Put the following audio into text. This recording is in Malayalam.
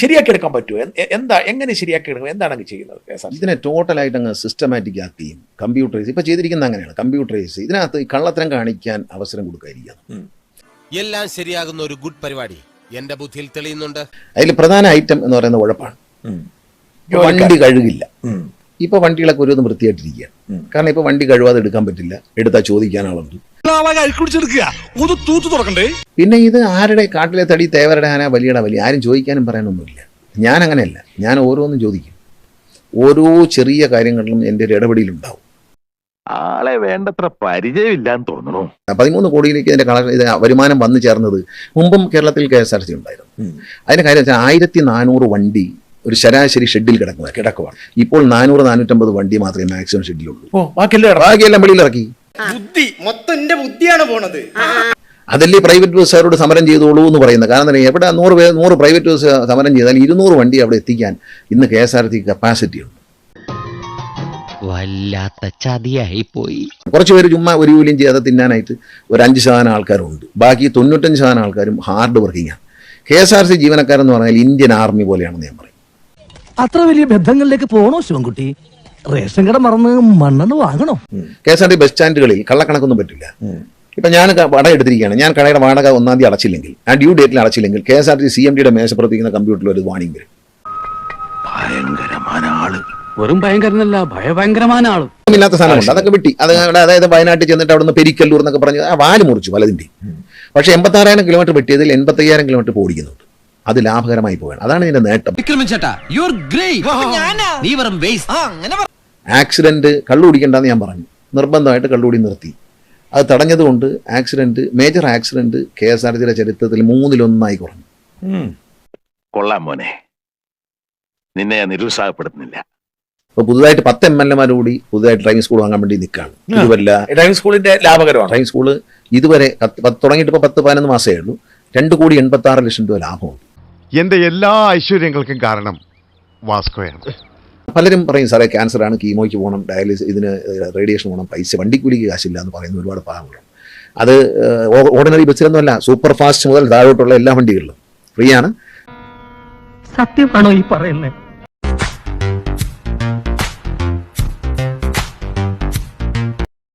ശരിയാക്കി എടുക്കാൻ പറ്റുമോ എന്താ എങ്ങനെ ശരിയാക്കി എടുക്കും എന്താണ് അങ്ങ് ചെയ്യുന്നത് ഇതിനെ ടോട്ടലായിട്ട് അങ്ങ് സിസ്റ്റമാറ്റിക് ആക്കുകയും കമ്പ്യൂട്ടറൈസ് ഇപ്പൊ ചെയ്തിരിക്കുന്ന അങ്ങനെയാണ്. കമ്പ്യൂട്ടറൈസ് ഇതിനകത്ത് ഈ കള്ളത്തരം കാണിക്കാൻ അവസരം കൊടുക്കാതിരിക്കുക എല്ലാം ശരിയാകുന്ന ഒരു ഗുഡ് പരിപാടി. എന്റെ ബുദ്ധിയിൽ തെളിയുന്നുണ്ട്. അതിൽ പ്രധാന ഐറ്റം എന്ന് പറയുന്ന ഉഴപ്പാണ്. വണ്ടി കഴുകില്ല. ഇപ്പൊ വണ്ടികളൊക്കെ ഒരു വൃത്തിയായിട്ടിരിക്കുകയാണ്. കാരണം ഇപ്പൊ വണ്ടി കഴുകാതെ എടുക്കാൻ പറ്റില്ല. എടുത്താൽ ചോദിക്കാൻ ആളുണ്ട് പിന്നെ ഇത് ആരുടെ കാട്ടിലെ തടി തേവരുടെ ആന വലിയട വലിയ ആരും ചോദിക്കാനും പറയാനൊന്നുമില്ല. ഞാൻ അങ്ങനെയല്ല. ഞാൻ ഓരോന്നും ചോദിക്കും. ഓരോ ചെറിയ കാര്യങ്ങളിലും എന്റെ ഒരു ഇടപെടലുണ്ടാവും. ആളെ വേണ്ടത്ര പരിചയമില്ലാന്ന് തോന്നുന്നു. പതിമൂന്ന് കോടിയിലേക്ക് ഇതിന്റെ കള ഇത് വരുമാനം വന്നു ചേർന്നത് മുമ്പും കേരളത്തിൽ കെ എസ് ആർ ടി ഉണ്ടായിരുന്നു. അതിന്റെ കാര്യം വെച്ചാൽ ആയിരത്തി നാനൂറ് വണ്ടി ഒരു ശരാശരി ഷെഡിൽ കിടക്കുക കിടക്കുവാണ്. ഇപ്പോൾ നാനൂറ് നാനൂറ്റമ്പത് വണ്ടി മാത്രമേ മാക്സിമം ഷെഡിലുള്ളൂ. ബാക്കിയെല്ലാം വെളിയിലിറക്കി. ബുദ്ധി. മൊത്തം എന്റെ ബുദ്ധിയാണ് പോണത്. അതല്ലേ പ്രൈവറ്റ് ബസ്സുകാരോട് സമരം ചെയ്തോളൂ എന്ന് പറയുന്നത്? കാരണം എവിടെ നൂറ് പേര് നൂറ് പ്രൈവറ്റ് ബസ് സമരം ചെയ്താൽ ഇരുന്നൂറ് വണ്ടി അവിടെ എത്തിക്കാൻ ഇന്ന് K S R T capacity ഉണ്ട്. വല്ലാത്ത ചതിയായി പോയി. കുറച്ച് പേര് ചുമ്മാ ഒരു ജോലിയും ചെയ്യാതെ തിന്നാനായിട്ട് ഒരു അഞ്ച് ശതമാനം ആൾക്കാരുണ്ട്. ബാക്കി തൊണ്ണൂറ്റഞ്ച് ശതമാനം ആൾക്കാരും ഹാർഡ് വർക്കിംഗ് ആണ്. കെ എസ് ആർ സി ജീവനക്കാരെന്ന് പറഞ്ഞാൽ ഇന്ത്യൻ ആർമി പോലെയാണെന്ന് ഞാൻ പറയും. അത്ര വലിയ ബന്ധങ്ങളിലേക്ക് പോണോ ശിവൻകുട്ടി? റേഷൻ കട മറന്ന് മണ്ണെണ്ണ വാങ്ങണോ? K S R T bus സ്റ്റാൻഡുകളിൽ കള്ളക്കണക്കൊന്നും പറ്റില്ല. ഇപ്പം ഞാൻ വട വാടക എടുത്തിരിക്കുകയാണ്. ഞാൻ കടയുടെ വാടക ഒന്നാം തീയതി അടച്ചില്ലെങ്കിൽ ആ ഡ്യൂ ഡേറ്റിൽ അടച്ചില്ലെങ്കിൽ K S R T C M ഡിയുടെ മേശപ്പുറത്തിരിക്കുന്ന കമ്പ്യൂട്ടറിൽ ഒരു വാണിംഗ് വരും. ആൾ. വെറും ഭയങ്കരനല്ല ഭയഭയങ്കരമായ ആൾ. ഇല്ലാത്ത സാധനമുണ്ട്. അതൊക്കെ വിട്ടി. അത് അതായത് വയനാട്ടിൽ ചെന്നിട്ട് അവിടുന്ന് പെരിക്കല്ലൂർ എന്നൊക്കെ പറഞ്ഞ് ആ വാൽ മുറിച്ചു പലതിന്റെ പക്ഷേ എൺപത്താറായിരം കിലോമീറ്റർ വെട്ടിയതിൽ എൺപത്തയ്യായിരം കിലോമീറ്റർ ഓടിക്കുന്നുണ്ട് അത് ലാഭകരമായി പോവുകയാണ്. അതാണ് ഇതിന്റെ നേട്ടം. വിക്രമൻ ചേട്ടാ യു ആർ ഗ്രേറ്റ് നീ വെറും വേസ്റ്റ് ആക്സിഡന്റ് കള്ളുകുടിക്കണ്ടെന്ന് ഞാൻ പറഞ്ഞു. നിർബന്ധമായിട്ട് കള്ളുകൂടി നിർത്തി. അത് തടഞ്ഞതുകൊണ്ട് accident major accident K S R ടിയുടെ ചരിത്രത്തിൽ മൂന്നിലൊന്നായി കുറഞ്ഞു. കൊള്ളാം മോനെ. നിന്നെ ഞാൻ നിരുത്സാഹപ്പെടുത്തുന്നില്ല. അപ്പോൾ പുതുതായിട്ട് പത്ത് എം എൽ എമാർ കൂടി പുതുതായിട്ട് ഡ്രൈവിംഗ് സ്കൂൾ വാങ്ങാൻ വേണ്ടി നിൽക്കുകയാണ്. ഇതുവല്ല ഡ്രൈവിംഗ് സ്കൂളിന്റെ ലാഭകരമാണ്. ഡ്രൈവിംഗ് സ്കൂൾ ഇതുവരെ തുടങ്ങിയിട്ട് ഇപ്പോൾ പത്ത് പതിനൊന്ന് മാസമേ ഉള്ളൂ. രണ്ട് കോടി എൺപത്തി ആറ് ലക്ഷം രൂപ ലാഭമുണ്ട്. എന്റെ എല്ലാ ഐശ്വര്യങ്ങൾക്കും കാരണം വാസ്കോയാണ്. പലരും പറയും സാറേ ക്യാൻസർ ആണ് കീമോയ്ക്ക് പോകണം ഡയാലിസിസ് ഇതിന് റേഡിയേഷൻ പോകണം പൈസ വണ്ടിക്കൂലിക്ക് കാശില്ല എന്ന് പറയുന്ന ഒരുപാട് ഭാഗങ്ങളുണ്ട് അത് ഓർഡിനറി ബസ്സിലൊന്നുമല്ല സൂപ്പർ ഫാസ്റ്റ് മുതൽ താഴോട്ടുള്ള എല്ലാ വണ്ടികളിലും ഫ്രീ ആണ് സത്യമാണോ ഈ പറയുന്നത്?